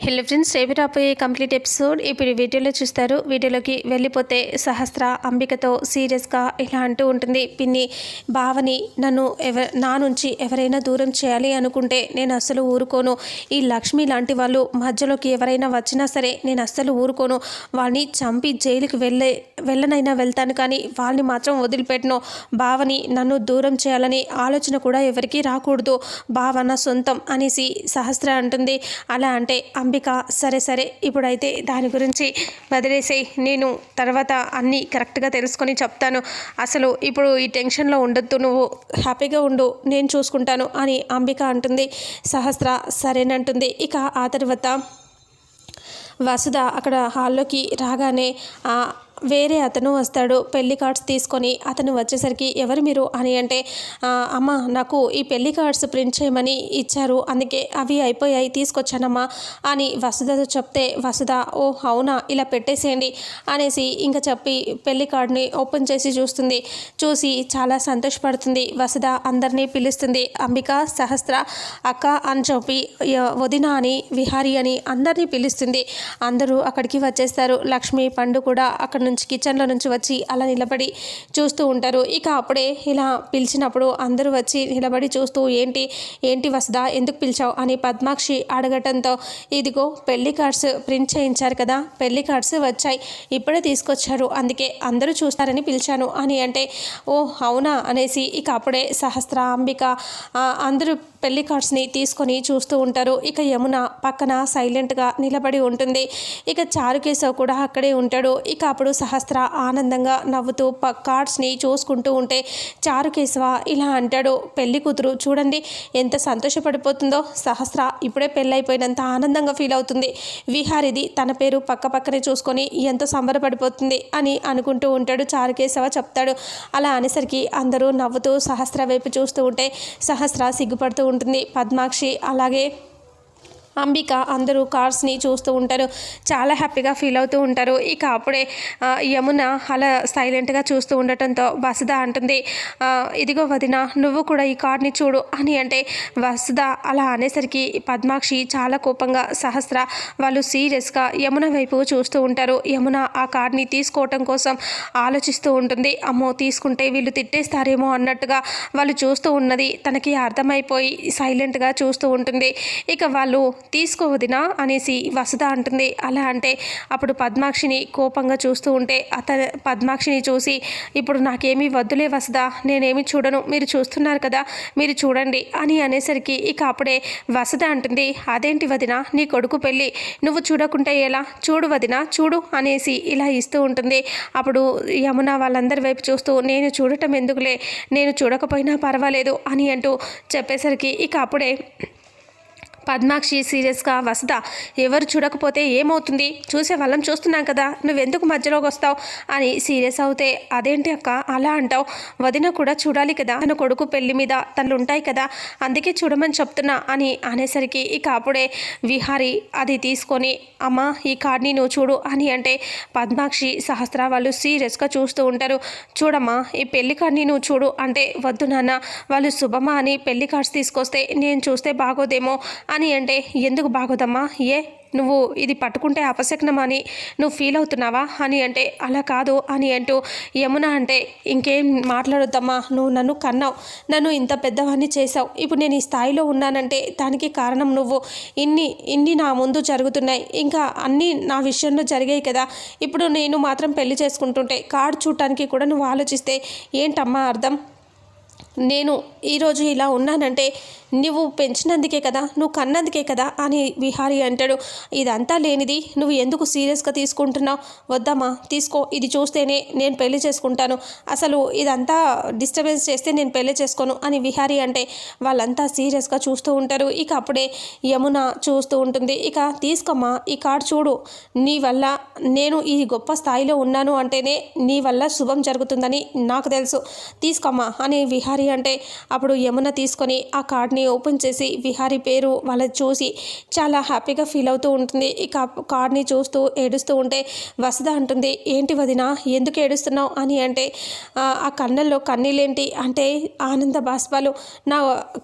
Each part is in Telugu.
హలో ఫ్రెండ్స్ రేపు రాబోయే కంప్లీట్ ఎపిసోడ్ ఇప్పుడు వీడియోలో చూస్తారు. వీడియోలోకి వెళ్ళిపోతే సహస్ర అంబికతో సీరియస్గా ఇలా అంటూ ఉంటుంది పిన్ని బావని నన్ను ఎవ నా నుంచి ఎవరైనా దూరం చేయాలి అనుకుంటే నేను అస్సలు ఊరుకోను. ఈ లక్ష్మి లాంటి వాళ్ళు మధ్యలోకి ఎవరైనా వచ్చినా సరే నేను అస్సలు ఊరుకోను. వాళ్ళని చంపి జైలుకి వెళ్ళే వెళ్ళనైనా వెళ్తాను కానీ వాళ్ళని మాత్రం వదిలిపెట్టను. భావని నన్ను దూరం చేయాలని ఆలోచన కూడా ఎవరికీ రాకూడదు. భావన నా సొంతం అనేసి సహస్ర అంటుంది. అలా అంటే అంబిక సరే సరే ఇప్పుడైతే దాని గురించి వదిలేసే నేను తర్వాత అన్నీ కరెక్ట్గా తెలుసుకొని చెప్తాను. అసలు ఇప్పుడు ఈ టెన్షన్లో ఉండొద్దు నువ్వు హ్యాపీగా ఉండు నేను చూసుకుంటాను అని అంబిక అంటుంది. సహస్ర సరేనంటుంది. ఇక ఆ తర్వాత వసుధ అక్కడ హాల్లోకి రాగానే వేరే అతను వస్తాడు పెళ్ళి కార్డ్స్ తీసుకొని అతను వచ్చేసరికి ఎవరు మీరు అని అంటే అమ్మ నాకు ఈ పెళ్ళి కార్డ్స్ ప్రింట్ చేయమని ఇచ్చారు అందుకే అవి అయిపోయాయి తీసుకొచ్చానమ్మా అని వసుధతో చెప్తే వసుధ ఓ అవునా ఇలా పెట్టేసేయండి అనేసి ఇంకా చెప్పి పెళ్ళి కార్డ్ని ఓపెన్ చేసి చూస్తుంది. చూసి చాలా సంతోషపడుతుంది. వసుధ అందరినీ పిలుస్తుంది అంబిక సహస్ర అక్క అని చెప్పి వదిన అని విహారి అని అందరినీ పిలుస్తుంది. అందరూ అక్కడికి వచ్చేస్తారు. లక్ష్మి పండు కూడా అక్కడ నుంచి కిచెన్లో నుంచి వచ్చి అలా నిలబడి చూస్తూ ఉంటారు. ఇక అప్పుడే ఇలా పిలిచినప్పుడు అందరూ వచ్చి నిలబడి చూస్తూ ఏంటి ఏంటి వసదా ఎందుకు పిలిచావు? అని పద్మాక్షి అడగటంతో ఇదిగో పెళ్ళి కార్డ్స్ ప్రింట్ చేయించారు కదా పెళ్ళి కార్డ్స్ వచ్చాయి ఇప్పుడే తీసుకొచ్చారు అందుకే అందరూ చూస్తారని పిలిచాను అని అంటే ఓ అవునా? అనేసి ఇక అప్పుడే సహస్ర అంబిక అందరూ పెళ్ళి కార్డ్స్ని తీసుకొని చూస్తూ ఉంటారు. ఇక యమున పక్కన సైలెంట్గా నిలబడి ఉంటుంది. ఇక చారుకేశవ్ కూడా అక్కడే ఉంటాడు. ఇక అప్పుడు సహస్ర ఆనందంగా నవ్వుతూ ప కార్డ్స్ని చూసుకుంటూ ఉంటే చారుకేశవ ఇలా అంటాడు పెళ్ళి కూతురు చూడండి ఎంత సంతోషపడిపోతుందో. సహస్ర ఇప్పుడే పెళ్ళైపోయినంత ఆనందంగా ఫీల్ అవుతుంది. విహారిది తన పేరు పక్క పక్కనే చూసుకొని ఎంతో సంబరపడిపోతుంది అని అనుకుంటూ ఉంటాడు చారుకేశవ చెప్తాడు. అలా అనేసరికి అందరూ నవ్వుతూ సహస్ర వైపు చూస్తూ ఉంటే సహస్ర సిగ్గుపడుతూ ఉంటుంది. పద్మాక్షి అలాగే అంబిక అందరూ కార్స్ని చూస్తూ ఉంటారు. చాలా హ్యాపీగా ఫీల్ అవుతూ ఉంటారు. ఇక అప్పుడే యమున అలా సైలెంట్గా చూస్తూ ఉండటంతో వసుధ అంటుంది ఇదిగో వదిన నువ్వు కూడా ఈ కార్డ్ని చూడు అని అంటే వసుధ అలా అనేసరికి పద్మాక్షి చాలా కోపంగా సహస్ర వాళ్ళు సీరియస్గా యమున వైపు చూస్తూ ఉంటారు. యమున ఆ కార్డ్ని తీసుకోవటం కోసం ఆలోచిస్తూ ఉంటుంది. అమ్మో తీసుకుంటే వీళ్ళు తిట్టేస్తారేమో అన్నట్టుగా వాళ్ళు చూస్తూ ఉన్నది తనకి అర్థమైపోయి సైలెంట్గా చూస్తూ ఉంటుంది. ఇక వాళ్ళు తీసుకో వదినా అనేసి వసుధ అంటుంది. అలా అంటే అప్పుడు పద్మాక్షిని కోపంగా చూస్తూ ఉంటే అత పద్మాక్షిని చూసి ఇప్పుడు నాకేమీ వద్దులే వసుధ నేనేమి చూడను. మీరు చూస్తున్నారు కదా మీరు చూడండి అని అనేసరికి ఇక అప్పుడే వసుధ అంటుంది అదేంటి వదిన నీ కొడుకు పెళ్ళి నువ్వు చూడకుంటే ఎలా? చూడు వదిన చూడు అనేసి ఇలా ఇస్తూ ఉంటుంది. అప్పుడు యమున వాళ్ళందరి వైపు చూస్తూ నేను చూడటం ఎందుకులే? నేను చూడకపోయినా పర్వాలేదు అని అంటూ చెప్పేసరికి ఇక అప్పుడే పద్మాక్షి సీరియస్గా వసుద ఎవరు చూడకపోతే ఏమవుతుంది? చూసే వాళ్ళం చూస్తున్నాం కదా నువ్వెందుకు మధ్యలోకి వస్తావు? అని సీరియస్ అవుతే అదేంటి అక్క అలా అంటావు? వదిన కూడా చూడాలి కదా తన కొడుకు పెళ్ళి మీద తనలు ఉంటాయి కదా అందుకే చూడమని చెప్తున్నా అని అనేసరికి ఇక అప్పుడే విహారి అది తీసుకొని అమ్మ ఈ కార్డ్ని నువ్వు చూడు అని అంటే పద్మాక్షి సహస్ర వాళ్ళు సీరియస్గా చూస్తూ ఉంటారు. చూడమ్మా ఈ పెళ్ళి కార్డ్ని నువ్వు చూడు అంటే వద్దు నాన్న వాళ్ళు శుభమా అని పెళ్ళి కార్డ్స్ తీసుకొస్తే నేను చూస్తే బాగోదేమో అని అంటే ఎందుకు బాగోదమ్మా? ఏ నువ్వు ఇది పట్టుకుంటే అపశకనం అని నువ్వు ఫీల్ అవుతున్నావా? అని అంటే అలా కాదు అని అంటూ యమున అంటే ఇంకేం మాట్లాడొద్దమ్మా? నువ్వు నన్ను కన్నావు నన్ను ఇంత పెద్దవాడిని చేసావు ఇప్పుడు నేను ఈ స్థాయిలో ఉన్నానంటే దానికి కారణం నువ్వు. ఇన్ని ఇన్ని నా ముందు జరుగుతున్నాయి. ఇంకా అన్నీ నా విషయంలో జరిగాయి కదా. ఇప్పుడు నేను మాత్రం పెళ్ళి చేసుకుంటుంటే కార్డు చూడటానికి కూడా నువ్వు ఆలోచిస్తే ఏంటమ్మా అర్థం? నేను ఈరోజు ఇలా ఉన్నానంటే నువ్వు పెంచినందుకే కదా నువ్వు కన్నందుకే కదా అని విహారీ అంటాడు. ఇదంతా లేనిది నువ్వు ఎందుకు సీరియస్గా తీసుకుంటున్నావు? వద్దమ్మా తీసుకో ఇది చూస్తేనే నేను పెళ్ళి చేసుకుంటాను. అసలు ఇదంతా డిస్టర్బెన్స్ చేస్తే నేను పెళ్ళి చేసుకోను అని విహారీ అంటే వాళ్ళంతా సీరియస్గా చూస్తూ ఉంటారు. ఇక అప్పుడే యమున చూస్తూ ఉంటుంది. ఇక తీసుకోమ్మా ఈ కార్డు చూడు. నీ వల్ల నేను ఈ గొప్ప స్థాయిలో ఉన్నాను అంటేనే నీ వల్ల శుభం జరుగుతుందని నాకు తెలుసు. తీసుకోమ్మా అని విహారీ విహారీ అంటే అప్పుడు యమున తీసుకొని ఆ కార్డ్ని ఓపెన్ చేసి విహారీ పేరు వాళ్ళది చూసి చాలా హ్యాపీగా ఫీల్ అవుతూ ఉంటుంది. ఇక కార్డ్ని చూస్తూ ఏడుస్తూ ఉంటే వసద అంటుంది ఏంటి వదిన ఎందుకు ఏడుస్తున్నావు? అని అంటే "ఆ, కళ్ళల్లో కన్నీళ్ళేంటి అంటే ఆనంద బాష్పాలు నా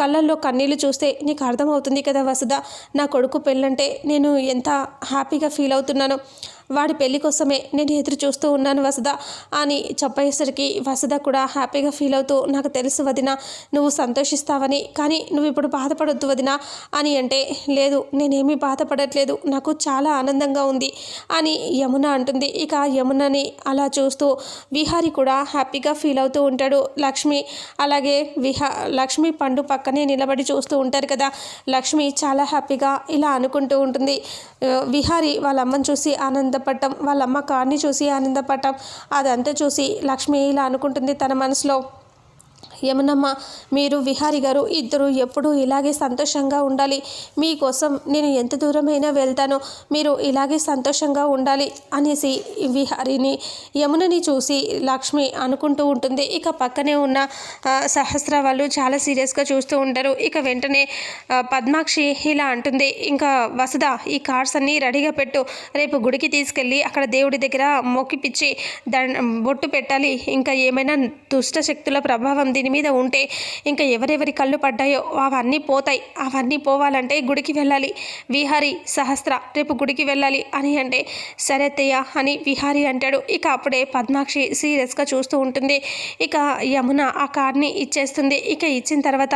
కళ్ళల్లో కన్నీళ్ళు చూస్తే నీకు అర్థమవుతుంది కదా వసద నా కొడుకు పెళ్ళంటే నేను ఎంత హ్యాపీగా ఫీల్ అవుతున్నాను. వాడి పెళ్ళి కోసమే నేను ఎదురు చూస్తూ ఉన్నాను వసద అని చెప్పేసరికి వసద కూడా హ్యాపీగా ఫీల్ అవుతూ నాకు తెలుసు వదిన నువ్వు సంతోషిస్తావని కానీ నువ్వు ఇప్పుడు బాధపడొద్దు వదిన అని అంటే లేదు నేనేమీ బాధపడట్లేదు నాకు చాలా ఆనందంగా ఉంది అని యమున అంటుంది. ఇక యమునని అలా చూస్తూ విహారి కూడా హ్యాపీగా ఫీల్ అవుతూ ఉంటాడు. లక్ష్మి అలాగే విహా లక్ష్మి పండు పక్కనే నిలబడి చూస్తూ ఉంటారు కదా లక్ష్మి చాలా హ్యాపీగా ఇలా అనుకుంటూ ఉంటుంది. విహారి వాళ్ళ అమ్మని చూసి ఆనందం ఆనందపడటం వాళ్ళ అమ్మ కార్ని చూసి ఆనందపడటం అదంతా చూసి లక్ష్మి ఇలా అనుకుంటుంది తన మనసులో. యమునమ్మ మీరు విహారి గారు ఇద్దరు ఎప్పుడూ ఇలాగే సంతోషంగా ఉండాలి. మీకోసం నేను ఎంత దూరమైనా వెళ్తాను మీరు ఇలాగే సంతోషంగా ఉండాలి అనేసి విహారిని యమునని చూసి లక్ష్మి అనుకుంటూ ఉంటుంది. ఇక పక్కనే ఉన్న సహస్ర వాళ్ళు చాలా సీరియస్గా చూస్తూ ఉంటారు ఇక వెంటనే పద్మాక్షి ఇలా అంటుంది. ఇంకా వసుధ ఈ కార్స్ అన్నీ రెడీగా పెట్టు. రేపు గుడికి తీసుకెళ్ళి అక్కడ దేవుడి దగ్గర మొక్కిపిచ్చి దండ బొట్టు పెట్టాలి. ఇంకా ఏమైనా దుష్ట శక్తుల ప్రభావం దీని మీద ఉంటే ఇంకా ఎవరెవరి కళ్ళు పడ్డాయో అవన్నీ పోతాయి. అవన్నీ పోవాలంటే గుడికి వెళ్ళాలి. విహారి సహస్ర రేపు గుడికి వెళ్ళాలి అని అంటే సరే అని విహారి అంటాడు. ఇక అప్పుడే పద్మాక్షి సీరియస్గా చూస్తూ ఉంటుంది. ఇక యమున ఆ కార్ని ఇచ్చేస్తుంది. ఇక ఇచ్చిన తర్వాత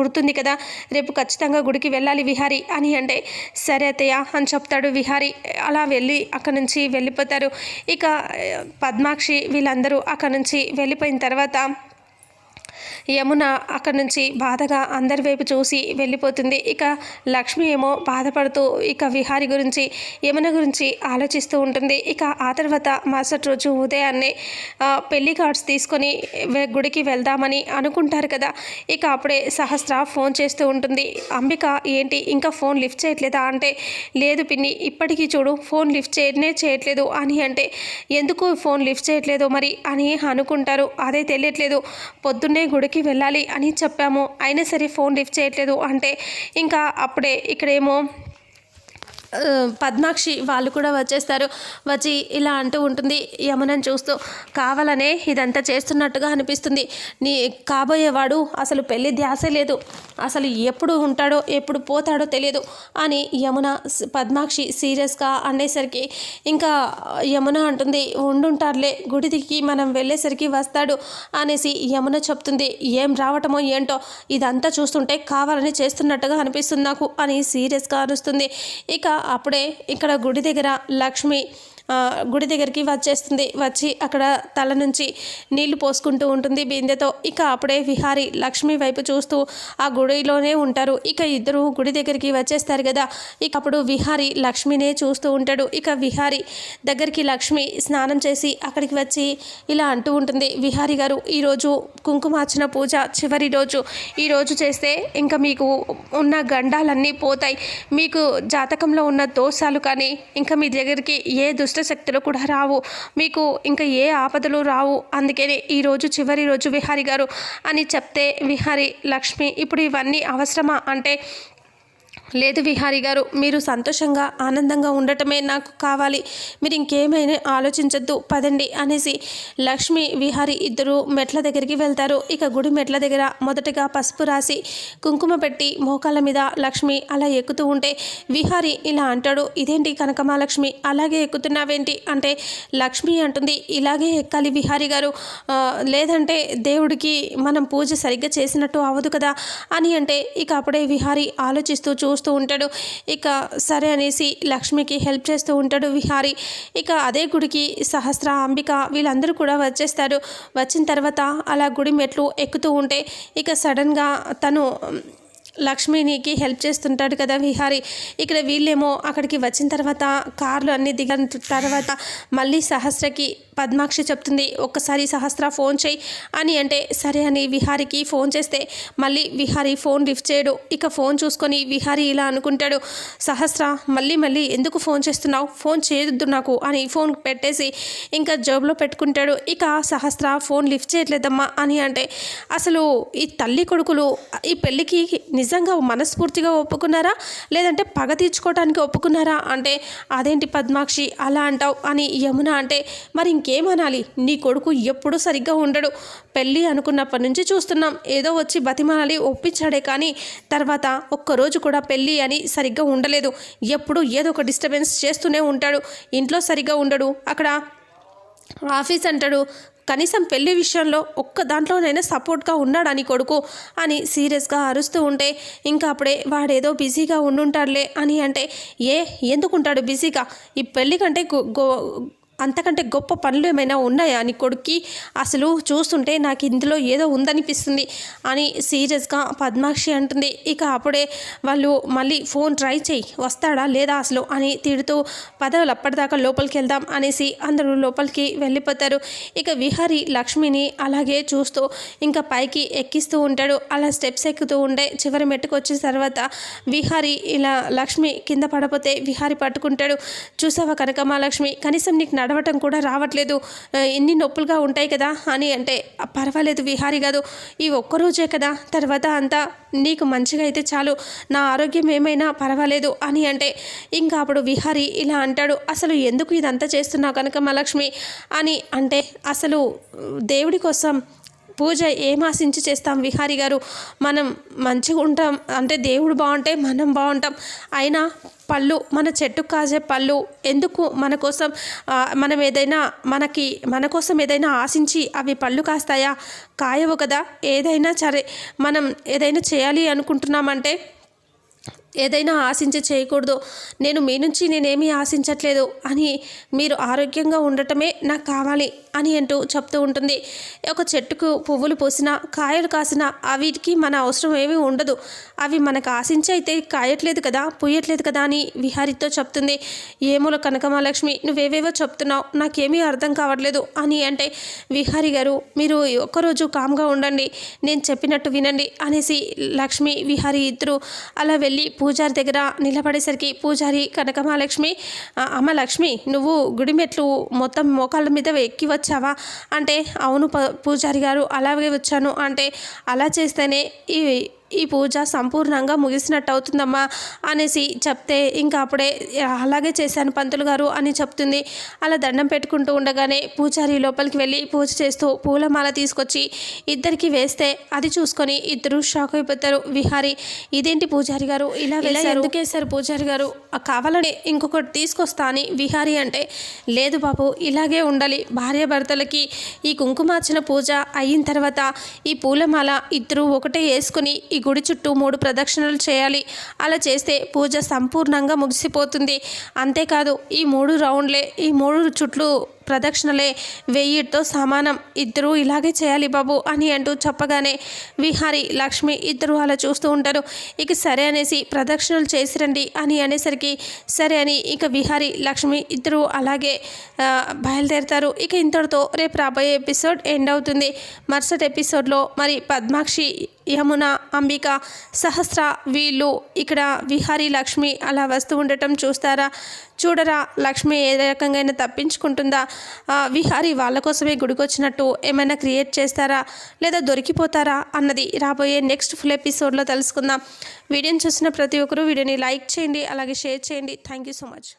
గుర్తుంది కదా రేపు ఖచ్చితంగా గుడికి వెళ్ళాలి విహారి అని అంటే సరే అని చెప్తాడు విహారి. అలా వెళ్ళి అక్కడ నుంచి వెళ్ళిపోతారు. ఇక పద్మాక్షి వీళ్ళందరూ అక్కడ నుంచి వెళ్ళిపోయిన తర్వాత యమున అక్కడి నుంచి బాధగా అందరి వైపు చూసి వెళ్ళిపోతుంది. ఇక లక్ష్మి ఏమో బాధపడుతూ ఇక విహారి గురించి యమున గురించి ఆలోచిస్తూ ఉంటుంది. ఇక ఆ తర్వాత మరుసటి రోజు ఉదయాన్నే పెళ్ళి కార్డ్స్ తీసుకొని గుడికి వెళ్దామని అనుకుంటారు కదా. ఇక అప్పుడే సహస్ర ఫోన్ చేస్తూ ఉంటుంది. అంబిక ఏంటి ఇంకా ఫోన్ లిఫ్ట్ చేయట్లేదా? అంటే లేదు పిన్ని ఇప్పటికీ చూడు ఫోన్ లిఫ్ట్ చేయనే చేయట్లేదు అని అంటే ఎందుకు ఫోన్ లిఫ్ట్ చేయట్లేదు మరి? అని అనుకుంటారు. అదే తెలియట్లేదు. పొద్దున్నే గుడికి వెళ్ళాలి అని చెప్పాము. అయినా సరే ఫోన్ లిఫ్ట్ చేయట్లేదు అంటే ఇంకా అప్పుడే ఇక్కడేమో పద్మాక్షి వాళ్ళు కూడా వచ్చేస్తారు. వచ్చి ఇలా అంటూ ఉంటుంది యమునని చూస్తూ కావాలనే ఇదంతా చేస్తున్నట్టుగా అనిపిస్తుంది. నీ కాబోయేవాడు అసలు పెళ్ళి ధ్యాసే లేదు. అసలు ఎప్పుడు ఉంటాడో ఎప్పుడు పోతాడో తెలియదు. అని యమున పద్మాక్షి సీరియస్గా అనేసరికి ఇంకా యమున అంటుంది ఉండుంటారులే గుడికి మనం వెళ్ళేసరికి వస్తాడు అనేసి యమున చెప్తుంది. ఏం రావటమో ఏంటో ఇదంతా చూస్తుంటే కావాలని చేస్తున్నట్టుగా అనిపిస్తుంది నాకు అని సీరియస్గా అరుస్తుంది. ఇక అప్పుడే ఇక్కడ గుడి దగ్గర లక్ష్మి గుడి దగ్గరికి వచ్చేస్తుంది. వచ్చి అక్కడ తల నుంచి నీళ్ళు పోసుకుంటూ ఉంటుంది బిందెతో. ఇక అప్పుడే విహారి లక్ష్మి వైపు చూస్తూ ఆ గుడిలోనే ఉంటారు. ఇక ఇద్దరు గుడి దగ్గరికి వచ్చేస్తారు కదా. ఇక అప్పుడు విహారి లక్ష్మినే చూస్తూ ఉంటాడు. ఇక విహారి దగ్గరికి లక్ష్మి స్నానం చేసి అక్కడికి వచ్చి ఇలా అంటూ ఉంటుంది. విహారి గారు ఈరోజు కుంకుమార్చన పూజ చివరి రోజు. ఈరోజు చేస్తే ఇంకా మీకు ఉన్న గండాలన్నీ పోతాయి. మీకు జాతకంలో ఉన్న దోషాలు కానీ ఇంకా మీ దగ్గరికి ఏ దుష్ట శక్తులు కూడా రావు. మీకు ఇంకా ఏ ఆపదలు రావు. అందుకనే ఈరోజు చివరి రోజు విహారి గారు అని చెప్తే విహారి లక్ష్మి ఇప్పుడు ఇవన్నీ అవసరమా? అంటే లేదు విహారి గారు మీరు సంతోషంగా ఆనందంగా ఉండటమే నాకు కావాలి. మీరు ఇంకేమైనా ఆలోచించద్దు పదండి అనేసి లక్ష్మి విహారి ఇద్దరు మెట్ల దగ్గరికి వెళ్తారు. ఇక గుడి మెట్ల దగ్గర మొదటగా పసుపు రాసి కుంకుమ పెట్టి మోకాళ్ళ మీద లక్ష్మి అలా ఎక్కుతూ ఉంటే విహారి ఇలా అంటాడు ఇదేంటి కనకమాలక్ష్మి అలాగే ఎక్కుతున్నావేంటి? అంటే లక్ష్మి అంటుంది ఇలాగే ఎక్కాలి విహారి గారు. లేదంటే దేవుడికి మనం పూజ సరిగ్గా చేసినట్టు అవ్వదు కదా? అని అంటే ఇక అప్పుడే విహారి ఆలోచిస్తూ చూస్తూ ఉంటాడు. ఇక సరే అనేసి లక్ష్మికి హెల్ప్ చేస్తూ ఉంటాడు విహారి. ఇక అదే గుడికి సహస్ర అంబిక వీళ్ళందరూ కూడా వచ్చేస్తారు. వచ్చిన తర్వాత అలా గుడి మెట్లు ఎక్కుతూ ఉంటే ఇక సడన్గా తను లక్ష్మినికి హెల్ప్ చేస్తుంటాడు కదా విహారి. ఇక్కడ వీళ్ళేమో అక్కడికి వచ్చిన తర్వాత కార్లు అన్నీ దిగిన తర్వాత మళ్ళీ సహస్రకి పద్మాక్షి చెప్తుంది ఒక్కసారి సహస్ర ఫోన్ చేయి అని అంటే సరే అని విహారికి ఫోన్ చేస్తే మళ్ళీ విహారి ఫోన్ లిఫ్ట్ చేయడు. ఇక ఫోన్ చూసుకొని విహారి ఇలా అనుకుంటాడు సహస్ర మళ్ళీ మళ్ళీ ఎందుకు ఫోన్ చేస్తున్నావు? ఫోన్ చేయొద్దు నాకు అని ఫోన్ పెట్టేసి ఇంకా జాబ్లో పెట్టుకుంటాడు. ఇక సహస్ర ఫోన్ లిఫ్ట్ చేయట్లేదమ్మా అని అంటే అసలు ఈ తల్లి కొడుకులు ఈ పెళ్ళికి నిజంగా మనస్ఫూర్తిగా ఒప్పుకున్నారా? లేదంటే పగ తీర్చుకోవడానికి ఒప్పుకున్నారా? అంటే అదేంటి పద్మాక్షి అలా అంటావు అని యమున అంటే మరి ఇంకేమనాలి? నీ కొడుకు ఎప్పుడూ సరిగ్గా ఉండడు. పెళ్ళి అనుకున్నప్పటి నుంచి చూస్తున్నాం. ఏదో వచ్చి బతిమాలి ఒప్పించాడే కానీ తర్వాత ఒక్కరోజు కూడా పెళ్ళి అని సరిగ్గా ఉండలేదు. ఎప్పుడు ఏదో ఒక డిస్టర్బెన్స్ చేస్తూనే ఉంటాడు. ఇంట్లో సరిగ్గా ఉండడు. అక్కడ ఆఫీస్ అంటాడు. కనీసం పెళ్ళి విషయంలో ఒక్క దాంట్లోనైనా సపోర్ట్గా ఉన్నాడని కొడుకు అని సీరియస్గా అరుస్తూ ఉంటే ఇంకా అప్పుడే వాడేదో బిజీగా ఉండుంటాడులే అని అంటే ఏ ఎందుకుంటాడు బిజీగా? ఈ పెళ్ళి కంటే గో అంతకంటే గొప్ప పనులు ఏమైనా ఉన్నాయా అని కొడుక్కి? అసలు చూస్తుంటే నాకు ఇందులో ఏదో ఉందనిపిస్తుంది అని సీరియస్గా పద్మాక్షి అంటుంది. ఇక అప్పుడే వాళ్ళు మళ్ళీ ఫోన్ ట్రై చేయి వస్తాడా లేదా అసలు అని తిడుతూ పదవులు అప్పటిదాకా లోపలికి వెళ్దాం అనేసి అందరూ లోపలికి వెళ్ళిపోతారు. ఇక విహారి లక్ష్మిని అలాగే చూస్తూ ఇంకా పైకి ఎక్కిస్తూ ఉంటాడు. అలా స్టెప్స్ ఎక్కుతూ ఉండే చివరి మెట్టుకు వచ్చిన తర్వాత విహారి ఇలా లక్ష్మి కింద పడపోతే విహారి పట్టుకుంటాడు. చూసావా కనకమాలక్ష్మి కనీసం నీకు నడ నడవటం కూడా రావట్లేదు. ఎన్ని నొప్పులుగా ఉంటాయి కదా అని అంటే పర్వాలేదు విహారి కాదు ఈ ఒక్కరోజే కదా తర్వాత అంతా నీకు మంచిగా అయితే చాలు నా ఆరోగ్యం ఏమైనా పర్వాలేదు అని అంటే ఇంకా అప్పుడు విహారి ఇలా అంటాడు అసలు ఎందుకు ఇదంతా చేస్తున్నావు కనుక మహాలక్ష్మి అని అంటే అసలు దేవుడి కోసం పూజ ఏం ఆశించి చేస్తాం? విహారి గారు మనం మంచిగా ఉంటాం అంటే దేవుడు బాగుంటే మనం బాగుంటాం. అయినా పళ్ళు మన చెట్టు కాసే పళ్ళు. ఎందుకు మన కోసం మనం ఏదైనా మనకి మన కోసం ఏదైనా ఆశించి అవి పళ్ళు కాస్తాయా? కాయవు కదా. ఏదైనా సరే మనం ఏదైనా చేయాలి అనుకుంటున్నామంటే ఏదైనా ఆశించి చేయకూడదు. నేను మీ నుంచి నేనేమీ ఆశించట్లేదు అని మీరు ఆరోగ్యంగా ఉండటమే నాకు కావాలి. అని అంటూ చెప్తూ ఉంటుంది. ఒక చెట్టుకు పువ్వులు పూసినా కాయలు కాసిన అవిటికి మన అవసరం ఏమీ ఉండదు. అవి మనకు ఆశించి అయితే కాయట్లేదు కదా పూయట్లేదు కదా అని విహారితో చెప్తుంది. ఏమూల కనకమాలక్ష్మి నువ్వేవేవో చెప్తున్నావు నాకేమీ అర్థం కావట్లేదు అని అంటే విహారి గారు మీరు ఒక్కరోజు కామ్గా ఉండండి నేను చెప్పినట్టు వినండి అనేసి లక్ష్మి విహారి ఇద్దరు అలా వెళ్ళి పూజారి దగ్గర నిలబడేసరికి పూజారి కనకమహాలక్ష్మి అమ్మ లక్ష్మి నువ్వు గుడి మెట్లు మొత్తం మోకాళ్ళ మీద ఎక్కి వచ్చావా? అంటే అవును పూజారి గారు అలాగే వచ్చాను. అంటే అలా చేస్తేనే ఈ ఈ పూజ సంపూర్ణంగా ముగిసినట్టు అవుతుందమ్మా అనేసి చెప్తే ఇంకా అప్పుడే అలాగే చేశాను పంతులు గారు అని చెప్తుంది. అలా దండం పెట్టుకుంటూ ఉండగానే పూజారి లోపలికి వెళ్ళి పూజ చేస్తూ పూలమాల తీసుకొచ్చి ఇద్దరికి వేస్తే అది చూసుకొని ఇద్దరు షాక్ అయిపోతారు. విహారి ఇదేంటి పూజారి గారు? ఇలా వేశారు. ఎందుకు వేశారు పూజారి గారు? కావాలని ఇంకొకటి తీసుకొస్తా అని విహారి అంటే లేదు బాబు ఇలాగే ఉండాలి. భార్యాభర్తలకి ఈ కుంకుమార్చన పూజ అయిన తర్వాత ఈ పూలమాల ఇద్దరు ఒకటే వేసుకుని ఈ గుడి చుట్టూ మూడు ప్రదక్షిణలు చేయాలి. అలా చేస్తే పూజ సంపూర్ణంగా ముగిసిపోతుంది. అంతేకాదు ఈ మూడు రౌండ్లే ఈ మూడు చుట్లు ప్రదక్షిణలే వెయ్యితో సమానం. ఇద్దరూ ఇలాగే చేయాలి బాబు అని అంటూ చెప్పగానే విహారి లక్ష్మి ఇద్దరు అలా చూస్తూ ఉంటారు. ఇక సరే అనేసి ప్రదక్షిణలు చేసిరండి అని అనేసరికి సరే అని ఇక విహారి లక్ష్మి ఇద్దరు అలాగే బయలుదేరుతారు. ఇక ఇంతటితో రేపు రాబోయే ఎపిసోడ్ ఎండ్ అవుతుంది. మరుసటి ఎపిసోడ్లో మరి పద్మాక్షి యమున అంబిక సహస్ర వీళ్ళు ఇక్కడ విహారీ లక్ష్మి అలా వస్తూ ఉండటం చూస్తారా? చూడరా లక్ష్మి ఏ రకంగా తప్పించుకుంటుందా? విహారీ వాళ్ళ కోసమే గుడికొచ్చినట్టు ఏమైనా క్రియేట్ చేస్తారా? లేదా దొరికిపోతారా? అన్నది రాబోయే నెక్స్ట్ ఫుల్ ఎపిసోడ్లో తెలుసుకుందాం. వీడియోని చూసిన ప్రతి ఒక్కరూ వీడియోని లైక్ చేయండి అలాగే షేర్ చేయండి. Thank you so much.